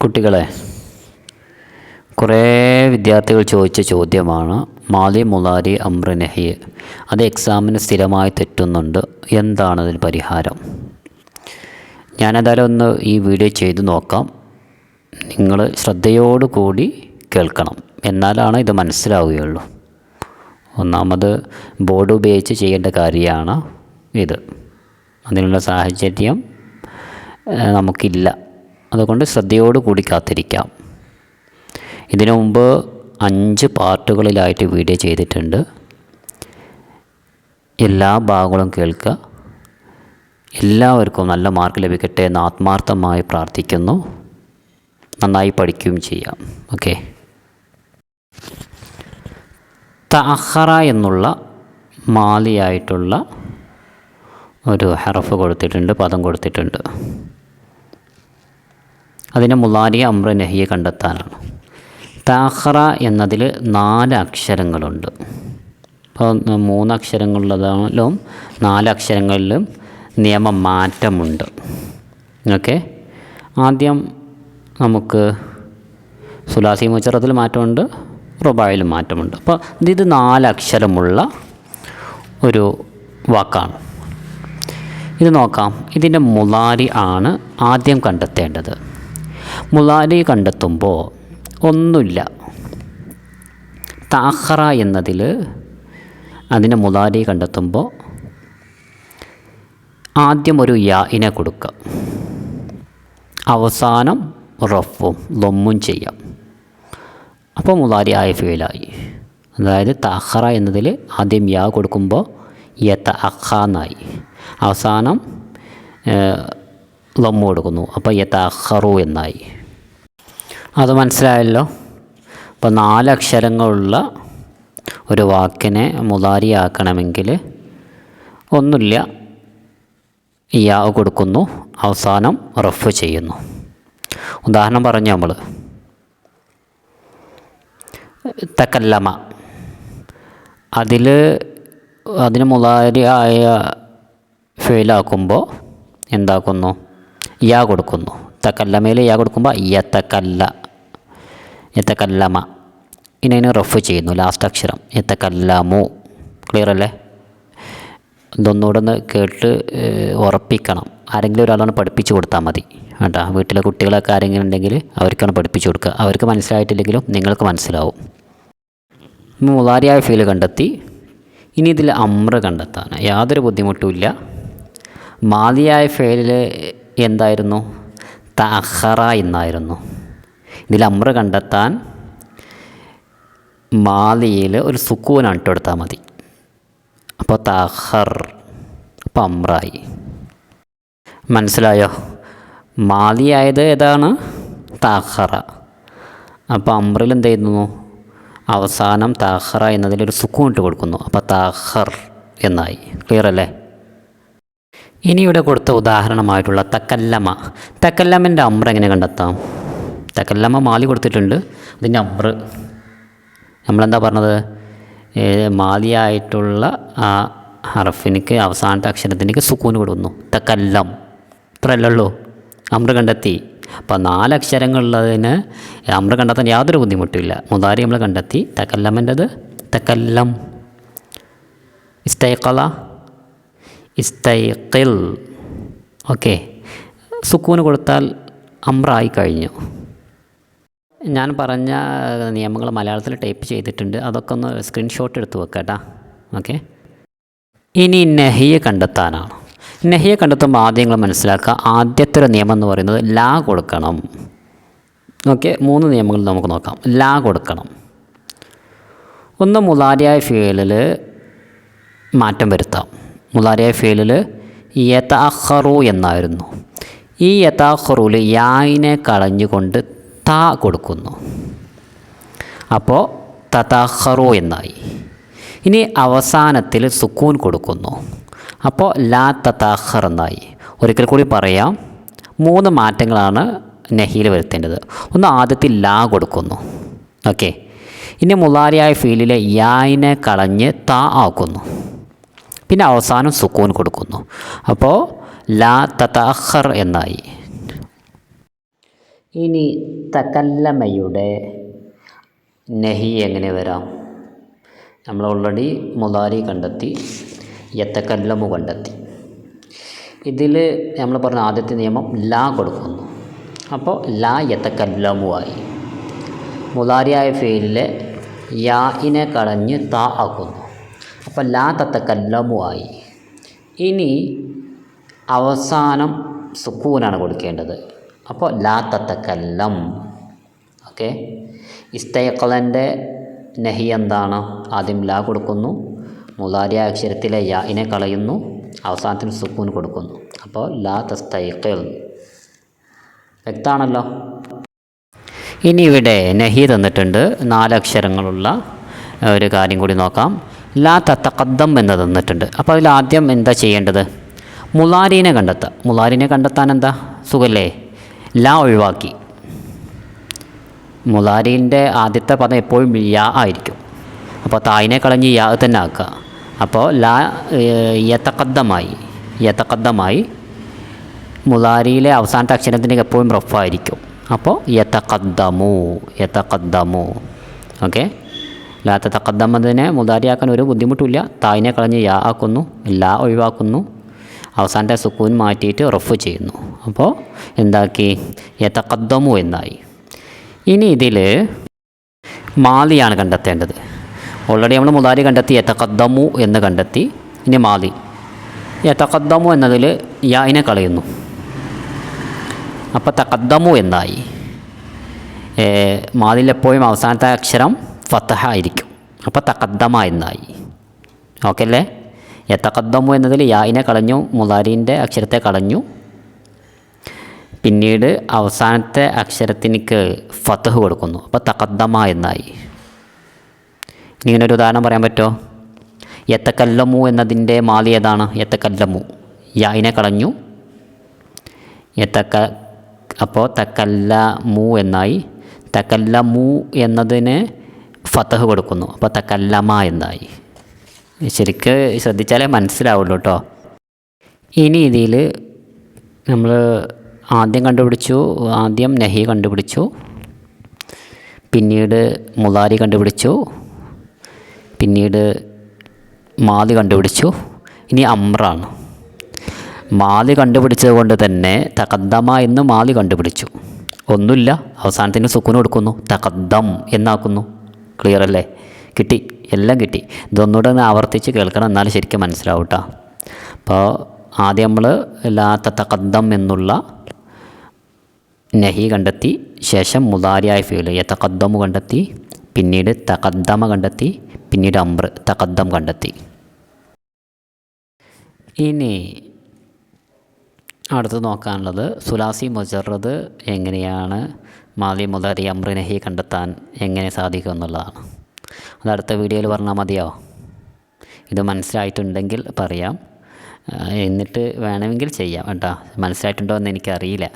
കുട്ടികളെ കുറേ വിദ്യാർത്ഥികൾ ചോദിച്ച ചോദ്യമാണ് മാലി മുലാരി അമ്രനഹിയ് നഹി അത് എക്സാമിന് സ്ഥിരമായി തെറ്റുന്നുണ്ട് എന്താണ് അതിന് പരിഹാരം? ഞാനേതായാലും ഒന്ന് ഈ വീഡിയോ ചെയ്ത് നോക്കാം. നിങ്ങൾ ശ്രദ്ധയോടു കൂടി കേൾക്കണം. എന്നാലാണ് ഇത് മനസ്സിലാവുകയുള്ളൂ. ഒന്നാമത് ബോർഡ് ഉപയോഗിച്ച് ചെയ്യേണ്ട കാര്യമാണ് ഇത്. അതിനുള്ള സാഹചര്യം നമുക്കില്ല. അതുകൊണ്ട് ശ്രദ്ധയോടുകൂടി കാത്തിരിക്കാം. ഇതിനു മുമ്പ് അഞ്ച് പാർട്ടുകളിലായിട്ട് വീഡിയോ ചെയ്തിട്ടുണ്ട്. എല്ലാ ഭാഗങ്ങളും കേൾക്കുക എല്ലാവർക്കും നല്ല മാർക്ക് ലഭിക്കട്ടെ എന്ന് ആത്മാർത്ഥമായി പ്രാർത്ഥിക്കുന്നു. നന്നായി പഠിക്കുകയും ചെയ്യാം. ഓക്കെ. തഹറ എന്നുള്ള മാലിയായിട്ടുള്ള ഒരു ഹറഫ് കൊടുത്തിട്ടുണ്ട് പദം കൊടുത്തിട്ടുണ്ട്. അതിനെ മുലാരിയ അമ്ര നഹിയെ കണ്ടെത്താനാണ്. താഹറ എന്നതിൽ നാല് അക്ഷരങ്ങളുണ്ട്. അപ്പോൾ മൂന്ന് അക്ഷരങ്ങളുള്ളതാണെങ്കിലും നാല് അക്ഷരങ്ങളിലും നിയമം മാറ്റമുണ്ട്. ഓക്കെ? ആദ്യം നമുക്ക് സുലാസി മുച്ചറത്തിൽ മാറ്റമുണ്ട് റുബായിലും മാറ്റമുണ്ട്. അപ്പോൾ ഇത് നാല് അക്ഷരമുള്ള ഒരു വാക്കാണ്. ഇത് നോക്കാം. ഇതിന്റെ മുലാരി ആണ് ആദ്യം കണ്ടെത്തേണ്ടത്. മുലാരി കണ്ടെത്തുമ്പോൾ ഒന്നുമില്ല. താഹറ എന്നതിൽ അതിനെ മുലാരി കണ്ടെത്തുമ്പോൾ ആദ്യം ഒരു യാഇനെ കൊടുക്കുക അവസാനം റഫും ലൊമ്മും ചെയ്യാം. അപ്പോൾ മുലാരി ആയ ഫീലായി അതായത് താഹറ എന്നതിൽ ആദ്യം യാ കൊടുക്കുമ്പോൾ യത്ത അഹ എന്നായി. അവസാനം ലൊമ്മു കൊടുക്കുന്നു അപ്പോൾ യഥാഹറു എന്നായി. അത് മനസ്സിലായല്ലോ? അപ്പോൾ നാല് അക്ഷരങ്ങളുള്ള ഒരു വാക്കിനെ മുതാരിയാക്കണമെങ്കിൽ ഒന്നുമില്ല. യാ കൊടുക്കുന്നു അവസാനം റഫ് ചെയ്യുന്നു. ഉദാഹരണം പറഞ്ഞു നമ്മൾ. തക്കല്ലമ. അതിൽ അതിന് മുതാരിയായ ഫെയിലാക്കുമ്പോൾ എന്താക്കുന്നു? യാ കൊടുക്കുന്നു. തക്കല്ലമയിൽ യാ കൊടുക്കുമ്പോൾ യത്തക്കല്ല യത്തക്കല്ലമ ഇനി അതിന് റഫ് ചെയ്യുന്നു ലാസ്റ്റ് അക്ഷരം. യത്തക്കല്ലമു ക്ലിയർ അല്ലേ? ഇതൊന്നുകൂടെ ഒന്ന് കേട്ട് ഉറപ്പിക്കണം. ആരെങ്കിലും ഒരാളാണ് പഠിപ്പിച്ചു കൊടുത്താൽ മതി. കേട്ടോ വീട്ടിലെ കുട്ടികളൊക്കെ ആരെങ്കിലും ഉണ്ടെങ്കിൽ അവർക്കാണ് പഠിപ്പിച്ചു കൊടുക്കുക. അവർക്ക് മനസ്സിലായിട്ടില്ലെങ്കിലും നിങ്ങൾക്ക് മനസ്സിലാവും. മുതാരിയായ ഫീൽ കണ്ടെത്തി. ഇനി ഇതിൽ അമ്ര കണ്ടെത്താൻ യാതൊരു ബുദ്ധിമുട്ടുമില്ല മാതിയായ ഫേലിൽ എന്തായിരുന്നു? തഹറ എന്നായിരുന്നു. ഇതിൽ അമ്ര കണ്ടെത്താൻ മാലിയിൽ ഒരു സുക്കൂനാണ് ഇട്ട് കൊടുത്താൽ മതി. അപ്പോൾ തഹർ അപ്പോൾ അമ്രായി. മനസ്സിലായോ? മാലിയായത് ഏതാണ്? താഹറ അപ്പോൾ അമ്രിൽ എന്ത് ചെയ്യുന്നു? അവസാനം താഹറ എന്നതിലൊരു സുക്കൂൻ ഇട്ട് കൊടുക്കുന്നു അപ്പോൾ താഹർ എന്നായി. ക്ലിയർ അല്ലേ ഇനി ഇവിടെ കൊടുത്ത ഉദാഹരണമായിട്ടുള്ള തക്കല്ലമ. തക്കല്ലമ്മന്റെ അമ്ര എങ്ങനെ കണ്ടെത്താം? തക്കല്ലമ മാലി കൊടുത്തിട്ടുണ്ട്. അതിന്റെ അമ്ര. നമ്മളെന്താ പറഞ്ഞത്? മാലിയായിട്ടുള്ള ആ ഹറഫിനിക്ക് അവസാനത്തെ അക്ഷരത്തിനേക്ക് സുക്കൂന് കൊടുക്കുന്നു. തക്കല്ലം. ഇത്രയല്ലോ ഉള്ളൂ അമ്ര കണ്ടെത്തി. അപ്പോൾ നാലക്ഷരങ്ങളുള്ളതിന് അമ്ര കണ്ടെത്താൻ യാതൊരു ബുദ്ധിമുട്ടില്ല. മുതാരി നമ്മൾ കണ്ടെത്തി. തക്കല്ലമ്മന്റെത് തക്കല്ലം. ഇസ്തൈക്കല ഇസ്തൈക്കിൽ ഓക്കെ. സുക്കൂന് കൊടുത്താൽ അമ്രായി കഴിഞ്ഞു. ഞാൻ പറഞ്ഞ നിയമങ്ങൾ മലയാളത്തിൽ ടൈപ്പ് ചെയ്തിട്ടുണ്ട്. അതൊക്കെ ഒന്ന് സ്ക്രീൻഷോട്ട് എടുത്ത് വെക്കട്ടാ ഓക്കെ. ഇനി നെഹിയെ കണ്ടെത്താനാണ്. നെഹിയെ കണ്ടെത്തുമ്പോൾ ആദ്യം നിങ്ങൾ മനസ്സിലാക്കുക ആദ്യത്തെ ഒരു നിയമം എന്ന് പറയുന്നത് ലാ കൊടുക്കണം. ഓക്കെ. മൂന്ന് നിയമങ്ങൾ നമുക്ക് നോക്കാം. ലാ കൊടുക്കണം. ഒന്ന് മുതാരിയായ ഫീലിൽ മാറ്റം വരുത്താം. മുതാരിയായ ഫീലിൽ യഥാഹറു എന്നായിരുന്നു. ഈ യഥാഹറുവിൽ യായിനെ കളഞ്ഞുകൊണ്ട് ത കൊടുക്കുന്നു. അപ്പോൾ തതാഹറു എന്നായി. ഇനി അവസാനത്തിൽ സുക്കൂൻ കൊടുക്കുന്നു. അപ്പോൾ ലാ തതാഹർ എന്നായി. ഒരിക്കൽ കൂടി പറയാം. മൂന്ന് മാറ്റങ്ങളാണ് നഹിയിൽ വരുത്തേണ്ടത്. ഒന്ന് ആദ്യത്തിൽ ലാ കൊടുക്കുന്നു. ഓക്കെ. ഇനി മുലാരിയായ ഫീലിലെ യായിനെ കളഞ്ഞ് താ ആക്കുന്നു. പിന്നെ അവസാനം സുക്കൂൻ കൊടുക്കുന്നു. അപ്പോൾ ലാ തഹർ എന്നായി. ഇനി തക്കല്ലമയുടെ നെഹി എങ്ങനെ വരാം? നമ്മൾ ഓൾറെഡി മുതാരി കണ്ടെത്തി യത്തക്കല്ലമു കണ്ടെത്തി. ഇതിൽ നമ്മൾ പറഞ്ഞ ആദ്യത്തെ നിയമം ലാ കൊടുക്കുന്നു. അപ്പോൾ ലാ യത്തക്കല്ലമു ആയി. മുതാരിയായ ഫെയിലിലെ യാഇനെ കളഞ്ഞ് താ ആക്കുന്നു. അപ്പോൾ ലാ ആയി ഇനി അവസാനം സുക്കൂനാണ് കൊടുക്കേണ്ടത്. അപ്പോൾ ലാ തത്തക്കല്ലം ഓക്കെ? ഇസ്തയക്കലന്റെ നഹി എന്താണ്? ആദ്യം ലാ കൊടുക്കുന്നു. മുതാരി അക്ഷരത്തിലെ യാഇനെ കളയുന്നു. അവസാനത്തിന് സുക്കൂൻ കൊടുക്കുന്നു. അപ്പോൾ ലാ തസ്തൈക്കൽ വ്യക്തമാണല്ലോ ഇനി ഇവിടെ നഹി തന്നിട്ടുണ്ട്. നാലക്ഷരങ്ങളുള്ള ഒരു കാര്യം കൂടി നോക്കാം. ലാ തത്തക്കദ്ദം എന്ന് തന്നിട്ടുണ്ട്. അപ്പോൾ അതിൽ ആദ്യം എന്താ ചെയ്യേണ്ടത്? മുലാരിനെ കണ്ടെത്തുക. മുലാരിനെ കണ്ടെത്താൻ എന്താ? സുഖല്ലേ? ലാ ഒഴിവാക്കി. മുലാരിന്റെ ആദ്യത്തെ പദം എപ്പോഴും യാ ആയിരിക്കും. അപ്പോൾ തായിനെ കളഞ്ഞ് യാ തന്നെ ആക്കുക. അപ്പോൾ ലാ യത്തക്കദ്ദമായി യത്തക്കദ്ദമായി മുലാരിയിലെ അവസാനത്തെ അക്ഷരത്തിന്റെ എപ്പോഴും റഫായിരിക്കും അപ്പോൾ യത്തക്കദ്ദമു യത്തക്കദ്ദമു ഓക്കെ? ലാത്ത തക്കദ്ദമ്മതിനെ മുതാരിയാക്കാൻ ഒരു ബുദ്ധിമുട്ടില്ല തായിനെ കളഞ്ഞ് യാ ആക്കുന്നു ലാ ഒഴിവാക്കുന്നു. അവസാനത്തെ സുക്കൂൻ മാറ്റിയിട്ട് റഫ് ചെയ്യുന്നു. അപ്പോൾ എന്താക്കി? യത്തക്കദ്ദമു എന്നായി. ഇനി ഇതിൽ മാലിയാണ് കണ്ടെത്തേണ്ടത്. ഓൾറെഡി നമ്മൾ മുതാരി കണ്ടെത്തി യത്തക്കദ്ദമു എന്ന് കണ്ടെത്തി. ഇനി മാലി. യത്തക്കദ്ദമു എന്നതിൽ യായിനെ കളയുന്നു. അപ്പോൾ തക്കദ്ദമു എന്നായി. മാലിൽ എപ്പോഴും അവസാനത്തെ അക്ഷരം ഫത്തഹ ആയിരിക്കും അപ്പോൾ തക്കദ്ദമ എന്നായി. ഓക്കെ അല്ലേ? യത്തക്കദ്ദമു എന്നതിൽ യായിനെ കളഞ്ഞു മുലാരീന്റെ അക്ഷരത്തെ കളഞ്ഞു. പിന്നീട് അവസാനത്തെ അക്ഷരത്തിനിക്ക് ഫത്തഹ് കൊടുക്കുന്നു. അപ്പോൾ തക്കദ്ദമ എന്നായി. ഇങ്ങനെ ഒരു ഉദാഹരണം പറയാൻ പറ്റുമോ യത്തക്കല്ലമു എന്നതിന്റെ മാലി ഏതാണ്? യത്തക്കല്ലമു യായിനെ കളഞ്ഞു. യത്തക്ക അപ്പോൾ തക്കല്ല മൂ എന്നായി. തക്കല്ല മൂ എന്നതിന് ഫത്തഹ് കൊടുക്കുന്നു. അപ്പോൾ തക്കല്ലമ എന്നായി. ശരിക്ക് ശ്രദ്ധിച്ചാലേ മനസ്സിലാവുള്ളൂ കേട്ടോ ഇനി ഇതിൽ നമ്മൾ ആദ്യം കണ്ടുപിടിച്ചു ആദ്യം നഹി കണ്ടുപിടിച്ചു പിന്നീട് മുലാരി കണ്ടുപിടിച്ചു പിന്നീട് മാതി കണ്ടുപിടിച്ചു. ഇനി അമ്രാണ്. മാതി കണ്ടുപിടിച്ചത് കൊണ്ട് തന്നെ തകദ്ദമ എന്ന് മാതി കണ്ടുപിടിച്ചു. ഒന്നുമില്ല അവസാനത്തിന് സുക്കുന് കൊടുക്കുന്നു. തകദ്ദം എന്നാക്കുന്നു. ക്ലിയർ അല്ലേ? കിട്ടി. എല്ലാം കിട്ടി. ഇതൊന്നുകൂടെ ഒന്ന് ആവർത്തിച്ച് കേൾക്കണം എന്നാലും ശരിക്കും മനസ്സിലാവും കേട്ടോ അപ്പോൾ ആദ്യം നമ്മൾ ലാത്ത തക്കദ്ദം എന്നുള്ള നഹി കണ്ടെത്തി ശേഷം മുതാരിയായ ഫീൽ യത്തക്കദ്ദമു കണ്ടെത്തി പിന്നീട് തക്കദ്ദമ കണ്ടെത്തി പിന്നീട് അമ്ര തക്കദ്ദം കണ്ടെത്തി. ഇനി അടുത്ത് നോക്കാനുള്ളത് സുലാസി മുജറത് എങ്ങനെയാണ് മാലി മുതാരി അമ്രനഹി കണ്ടെത്താൻ എങ്ങനെ സാധിക്കും എന്നുള്ളതാണ്. അത് അടുത്ത വീഡിയോയിൽ പറഞ്ഞാൽ മതിയോ? ഇത് മനസ്സിലായിട്ടുണ്ടെങ്കിൽ പറയാം. എന്നിട്ട് വേണമെങ്കിൽ ചെയ്യാം കേട്ടോ. മനസ്സിലായിട്ടുണ്ടോ എന്ന് എനിക്കറിയില്ല.